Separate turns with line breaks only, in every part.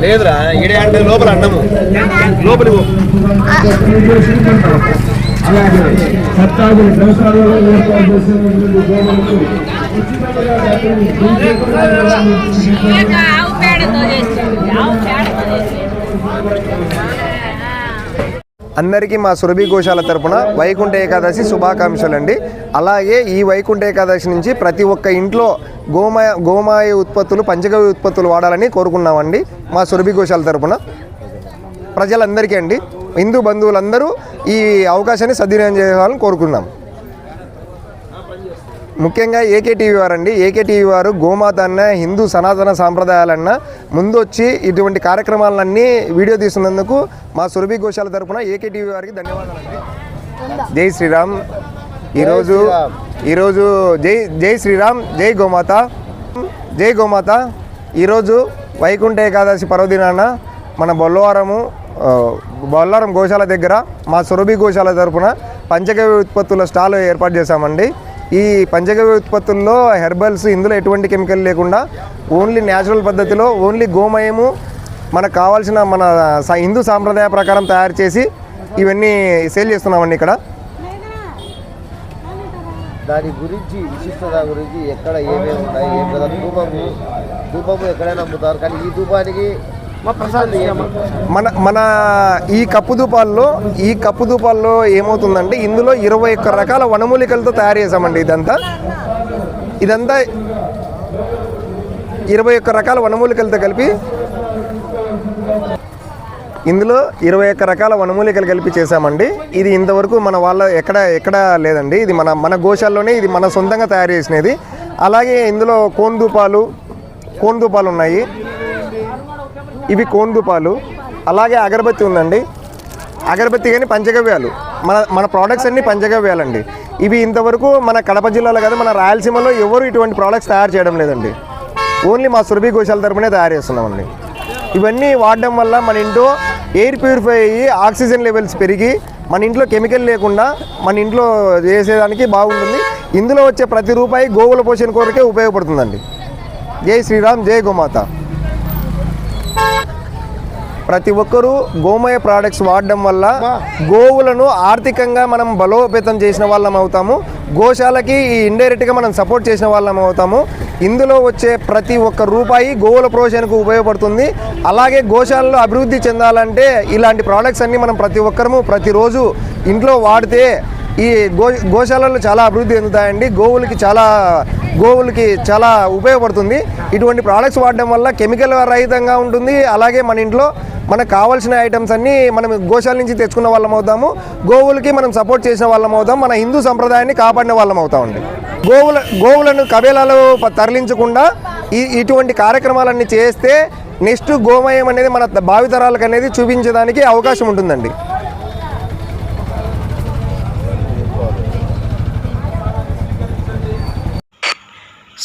లేదురా ఈడే అంటే లోపల అన్నము లోపలి
అలాగే సత్తాది వ్యవసాయంలో
అందరికీ మా సురభి గోశాల తరపున వైకుంఠ ఏకాదశి శుభాకాంక్షలు అండి అలాగే ఈ వైకుంఠ ఏకాదశి నుంచి ప్రతి ఒక్క ఇంట్లో గోమాయ గోమాయ ఉత్పత్తులు పంచగవ్య ఉత్పత్తులు వాడాలని కోరుకున్నామండి మా సురభి గోశాల తరపున. ప్రజలందరికీ అండి హిందూ బంధువులందరూ ఈ అవకాశాన్ని సద్వినియోగం చేయాలని కోరుకున్నాం. ముఖ్యంగా ఏకే టీవీ వారండి. ఏకే టీవీ వారు గోమాత అన్న హిందూ సనాతన సాంప్రదాయాలన్న ముందు వచ్చి ఇటువంటి కార్యక్రమాలన్నీ వీడియో తీస్తున్నందుకు మా సురభి గోశాల తరపున ఏకే టీవీ వారికి ధన్యవాదాలండి. జై శ్రీరామ్. ఈరోజు ఈరోజు జై జై శ్రీరామ్ జై గోమాత. జై గోమాత. ఈరోజు వైకుంఠ ఏకాదశి పర్వదినాన మన బొల్లవారము ఆ, బొల్లారం గోశాల దగ్గర మా సురభి గోశాల తరపున పంచగవ్య ఉత్పత్తుల స్టాల్ ఏర్పాటు చేశామండి. ఈ పంచగవ్య ఉత్పత్తుల్లో హెర్బల్స్ ఇందులో ఎటువంటి కెమికల్ లేకుండా ఓన్లీ న్యాచురల్ పద్ధతిలో ఓన్లీ గోమయము మనకు కావాల్సిన మన హిందూ సాంప్రదాయ ప్రకారం తయారు చేసి ఇవన్నీ సేల్ చేస్తున్నామండి ఇక్కడ.
దాని గురించి విశిష్టత గురించి ఎక్కడ ఏమేమి ఉన్నాయి ఏం కదా ధూపము ధూపము ఎక్కడైనా అమ్ముతారు. కానీ ఈ ధూపానికి
మన మన ఈ కప్పుదూపాల్లో ఈ కప్పుదూపాల్లో ఏమవుతుందంటే ఇందులో ఇరవై ఒక్క రకాల వనమూలికలతో తయారు చేసామండి ఇదంతా. ఇదంతా ఇరవై ఒక్క రకాల వనమూలికలతో కలిపి ఇందులో ఇరవై ఒక్క రకాల వనమూలికలు కలిపి చేసామండి ఇది ఇంతవరకు మన వాళ్ళ ఎక్కడ ఎక్కడ లేదండి. ఇది మన మన గోశాల్లోనే ఇది మన సొంతంగా తయారు చేసినది. అలాగే ఇందులో కోన్ దూపాలు కోన్ దూపాలు ఉన్నాయి. ఇవి కోందుపాలు అలాగే అగరబత్తి ఉందండి. అగరబత్తి కానీ పంచగవ్యాలు. మన మన ప్రోడక్ట్స్ అన్నీ పంచగవ్యాలండి. ఇవి ఇంతవరకు మన కడప జిల్లాలో కాదు మన రాయలసీమలో ఎవరు ఇటువంటి ప్రోడక్ట్స్ తయారు చేయడం లేదండి. ఓన్లీ మా సురభి గోశాల తరపునే తయారు చేస్తున్నామండి. ఇవన్నీ వాడడం వల్ల మన ఇంట్లో ఎయిర్ ప్యూరిఫై అయ్యి ఆక్సిజన్ లెవెల్స్ పెరిగి మన ఇంట్లో కెమికల్ లేకుండా మన ఇంట్లో చేసేదానికి బాగుంటుంది. ఇందులో వచ్చే ప్రతి రూపాయి గోవుల పోషణ కోరికే ఉపయోగపడుతుందండి. జై శ్రీరామ్ జై గోమాత. ప్రతి ఒక్కరూ గోమయ ప్రోడక్ట్స్ వాడడం వల్ల గోవులను ఆర్థికంగా మనం బలోపేతం చేసిన వాళ్ళం అవుతాము. గోశాలకి ఈ ఇండైరెక్ట్గా మనం సపోర్ట్ చేసిన వాళ్ళం అవుతాము. ఇందులో వచ్చే ప్రతి ఒక్క రూపాయి గోవుల పోషణకు ఉపయోగపడుతుంది. అలాగే గోశాలలో అభివృద్ధి చెందాలంటే ఇలాంటి ప్రోడక్ట్స్ అన్నీ మనం ప్రతి ఒక్కరము ప్రతిరోజు ఇంట్లో వాడితే ఈ గో గోశాలలు చాలా అభివృద్ధి చెందుతాయండి. గోవులకి చాలా గోవులకి చాలా ఉపయోగపడుతుంది. ఇటువంటి ప్రోడక్ట్స్ వాడడం వల్ల కెమికల్ రహితంగా ఉంటుంది. అలాగే మన ఇంట్లో మనకు కావాల్సిన ఐటమ్స్ అన్నీ మనం గోశాల నుంచి తెచ్చుకున్న వాళ్ళం అవుతాము. గోవులకి మనం సపోర్ట్ చేసిన వాళ్ళం అవుతాం. మన హిందూ సంప్రదాయాన్ని కాపాడిన వాళ్ళం అవుతామండి గోవుల గోవులను కబేలాలో తరలించకుండా ఈ ఇటువంటి కార్యక్రమాలన్నీ చేస్తే నెక్స్ట్ గోమయం అనేది మన భావితరాలకు అనేది చూపించడానికి అవకాశం ఉంటుందండి.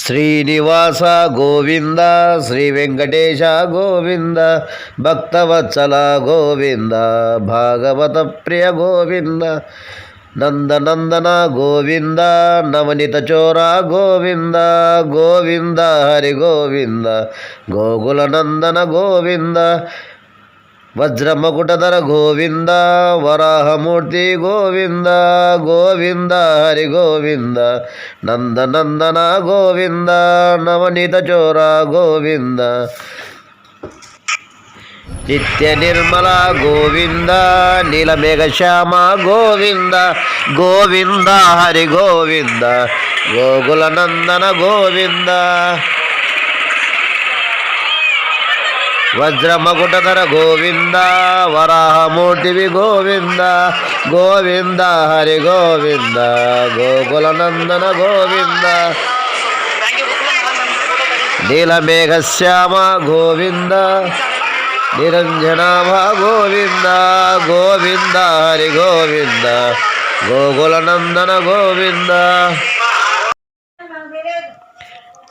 శ్రీనివాస గోవింద శ్రీ వెంకటేశ గోవింద భక్తవత్సల గోవింద భాగవత ప్రియ గోవింద నందనందన గోవింద నవనిత చోర గోవింద గోవింద హరి గోవింద గోకుల నందన గోవింద వజ్రమకుటధర గోవింద వరాహమూర్తి గోవింద గోవింద హరి గోవింద నందనందన గోవింద నవనీత చోర గోవింద. నిత్య నిర్మల గోవింద నీలమేఘ శ్యామ గోవింద గోవింద హరి గోవింద గోకుల నందన గోవింద. వజ్రమకుటధర గోవింద వరాహమూర్తివి గోవింద గోవింద హరి గోవింద గోకుల నందన గోవింద. నీలమేఘ శ్యామ గోవింద నిరంజనాభ గోవింద గోవింద హరి గోవింద గోకుల నందన గోవింద.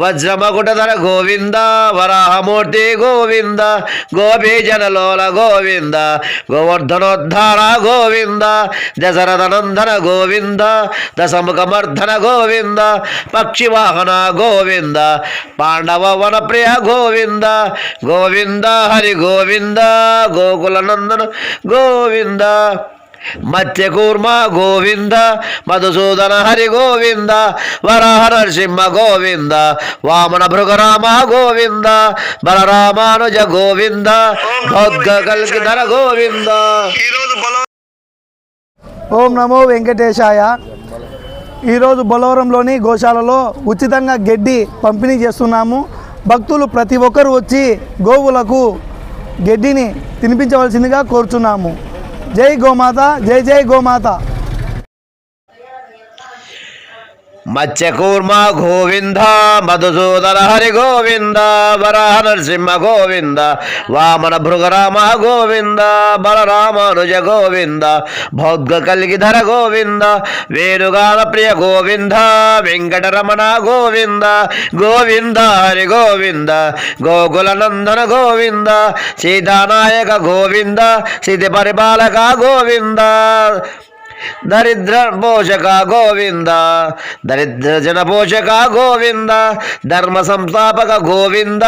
వజ్రమకుటధర గోవింద వరాహమూర్తి గోవింద గోపీజనలోల గోవింద గోవర్ధనోద్ధార గోవింద దశరథనందన గోవింద దశముఖమర్ధన గోవింద పక్షివాహన గోవింద పాండవ వనప్రియ గోవింద గోవింద హరి గోవింద గోకులనందన గోవింద. మత్స్యకూర్మ గోవింద మధుసూదన హరి గోవింద వరాహ నరసింహ గోవింద వామన భృగరామ గోవింద బలరామానుజ గోవింద భోగ్గ కల్కిధర గోవింద
ఓం నమో వెంకటేశాయ. ఈరోజు బొలవరంలోని గోశాలలో ఉచితంగా గడ్డి పంపిణీ చేస్తున్నాము. భక్తులు ప్రతి ఒక్కరు వచ్చి గోవులకు గడ్డిని తినిపించవలసిందిగా కోరుచున్నాము. జై గోమాత జై జై గోమాత
మత్స్యకూర్మ గోవింద మధుసూదన హరి గోవింద వరాహ నరసింహ గోవింద వామన భృగరామ గోవింద బలరామానుజ గోవింద భౌద్గ కలిగిధర గోవింద వేణుగాన ప్రియ గోవింద వెంకటరమణ గోవింద గోవింద హరి గోవింద గోకుల నందన గోవింద సీతానాయక గోవింద సిద్ధి పరిపాలక గోవింద. దరిద్ర పోషక గోవింద దరిద్ర జన పోషక గోవింద ధర్మ సంస్థాపక గోవింద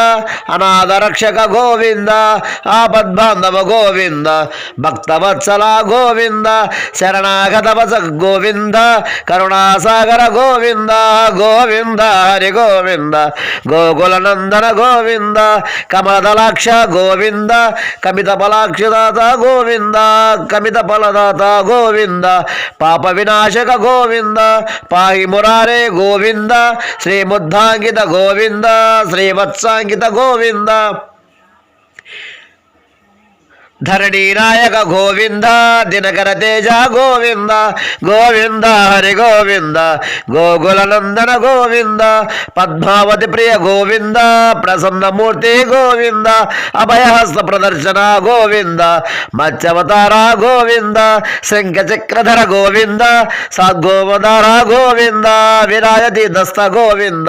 అనాథరక్షక గోవింద ఆపద్బాంధవ గోవింద భక్తవత్సల గోవింద శరణాగతవస గోవింద కరుణాసాగర గోవింద గోవింద హరి గోవింద గోకుల నందన గోవింద కమలదలాక్ష గోవింద కమిత ఫలాక్షదాత గోవింద కమిత ఫలదాత గోవింద పాప వినాశక గోవింద పాయి మురారే గోవింద శ్రీముద్ధాంకిత గోవింద శ్రీవత్సాంకిత గోవింద. ధరణి నాయక గోవింద దినకర తేజ గోవింద గోవింద హరి గోవింద గోకుల నందన గోవింద పద్మావతి ప్రియ గోవింద ప్రసన్నమూర్తి గోవింద అభయహస్త ప్రదర్శన గోవింద మత్స్యవతార గోవింద శంఖ చక్రధర గోవింద సద్గోవతార గోవింద విరాయతి దస్త గోవింద.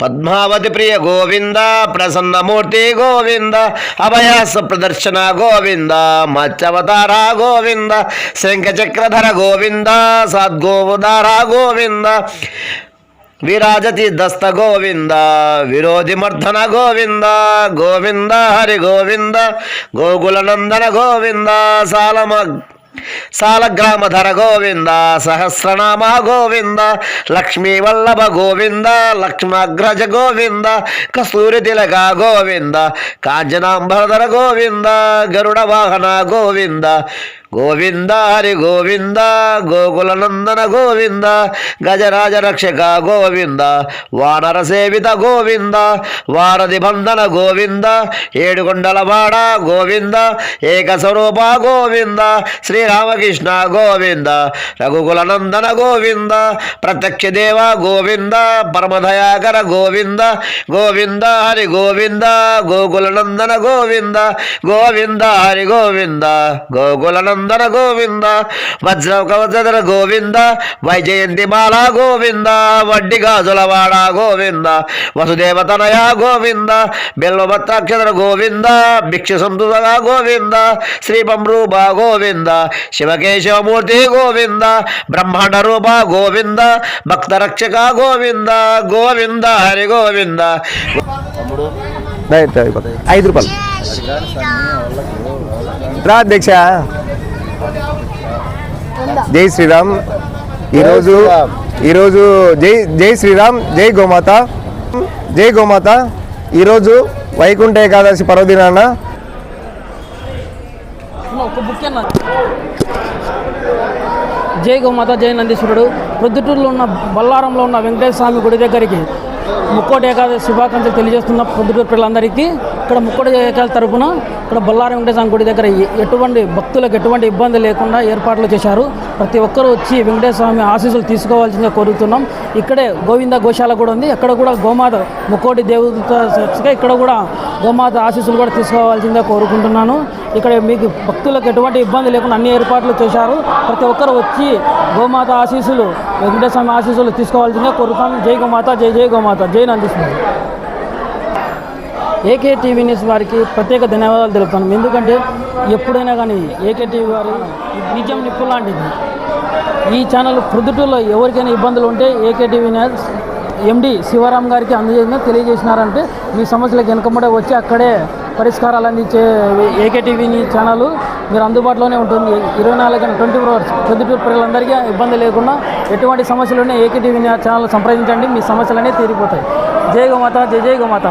పద్మావతి ప్రియ గోవింద ప్రసన్నమూర్తి గోవింద అభయాస ప్రదర్శన గోవింద మత్స్యవతార గోవింద శంఖచక్రధర గోవింద సద్గోదార గోవింద విరాజతి దస్త గోవింద విరోధి మర్దన గోవింద గోవింద హరి గోవింద గోకుల నందన గోవింద సాలమ సాలగ్రామధర గోవింద సహస్రనామ గోవింద లక్ష్మీ వల్లభ గోవింద లక్ష్మగ్రజ గోవింద కస్తూరి తిలక గోవింద కాంచనాంబరధర గోవింద గరుడ వాహన గోవింద గోవింద హరి గోవింద గోకులనందన గోవింద గజరాజ రక్షక గోవింద వానర సేవిత గోవింద వారధి బంధన గోవింద ఏడుకొండలవాడ గోవింద ఏక స్వరూప గోవింద శ్రీరామకృష్ణ గోవింద రఘుకులనందన గోవింద ప్రత్యక్ష దేవ గోవింద పరమదయాకర గోవింద గోవింద హరి గోవింద గోకుల నందన గోవింద గోవింద హరి గోవింద గోకులనంద నందన గోవింద వజ్ర కవచధర గోవింద వైజయంతి మాల గోవింద వడ్డి గాజులవాడ గోవింద వసుదేవతనయ గోవింద బిల్వభత్రాక్షర గోవింద భిక్ష సంతుగా గోవింద శ్రీపం రూప గోవింద శివకేశవమూర్తి గోవింద బ్రహ్మాండ రూప గోవింద భక్త రక్షక గోవింద గోవింద హరి గోవింద.
ఐదు రూపాయలు. రా అధ్యక్ష జై శ్రీరామ్. ఈరోజు. ఈరోజు జై జై శ్రీరామ్ జై గోమాత. జై గోమాత. ఈరోజు వైకుంఠ ఏకాదశి పర్వదినాన.
జై గోమాత జై నందీశ్వరుడు. ప్రొద్దుటూరులో ఉన్న బల్లారంలో ఉన్న వెంకటేశ్వర స్వామి గుడి దగ్గరికి ముక్కోటి ఏకాదశి శుభాకాంక్షలు తెలియజేస్తున్న ప్రొద్దుటూరు పిల్లలందరికీ ఇక్కడ ముక్కోటి ఏకాల తరపున ఇక్కడ బొల్లారం వెంకటేశ్వర గుడి దగ్గర ఎటువంటి భక్తులకు ఎటువంటి ఇబ్బంది లేకుండా ఏర్పాట్లు చేశారు. ప్రతి ఒక్కరూ వచ్చి వెంకటేశ్వర స్వామి ఆశీస్సులు తీసుకోవాల్సిందిగా కోరుతున్నాం. ఇక్కడే గోవింద గోశాల కూడా ఉంది. అక్కడ కూడా గోమాత ముక్కోటి దేవత ఇక్కడ కూడా గోమాత ఆశీస్సులు కూడా తీసుకోవాల్సిందిగా కోరుకుంటున్నాను. ఇక్కడ మీకు భక్తులకు ఎటువంటి ఇబ్బంది లేకుండా అన్ని ఏర్పాట్లు చేశారు. ప్రతి ఒక్కరు వచ్చి గోమాత ఆశీస్సులు వెంకటేశ్వర స్వామి ఆశీస్సులు తీసుకోవాల్సిందిగా కోరుతాను జై గోమాత జై జై గోమాత. జై నందీశ్వరి. ఏకే టీవీ న్యూస్ వారికి ప్రత్యేక ధన్యవాదాలు తెలుపుతాను ఎందుకంటే ఎప్పుడైనా కానీ ఏకే టీవీ వారి నిజం నిప్పు లాంటిది. ఈ ఛానల్ ప్రొద్దుటూరులో ఎవరికైనా ఇబ్బందులు ఉంటే AK TV news MD Shivaram గారికి అందజేసిన తెలియజేసినారంటే మీ సమస్యలకు వెనుకబడే వచ్చి అక్కడే పరిష్కారాలు అందించే ఏకే టీవీని ఛానల్ మీరు అందుబాటులోనే ఉంటుంది. ఇరవై నాలుగు గంటల ట్వంటీ ఫోర్ అవర్స్ పొద్దుటూరు ప్రజలందరికీ ఇబ్బంది లేకుండా ఎటువంటి సమస్యలు ఉన్నా ఏకే టీవీ ఛానల్ సంప్రదించండి. మీ సమస్యలన్నీ తీరిపోతాయి. జై గోమాత జై జై గోమాత.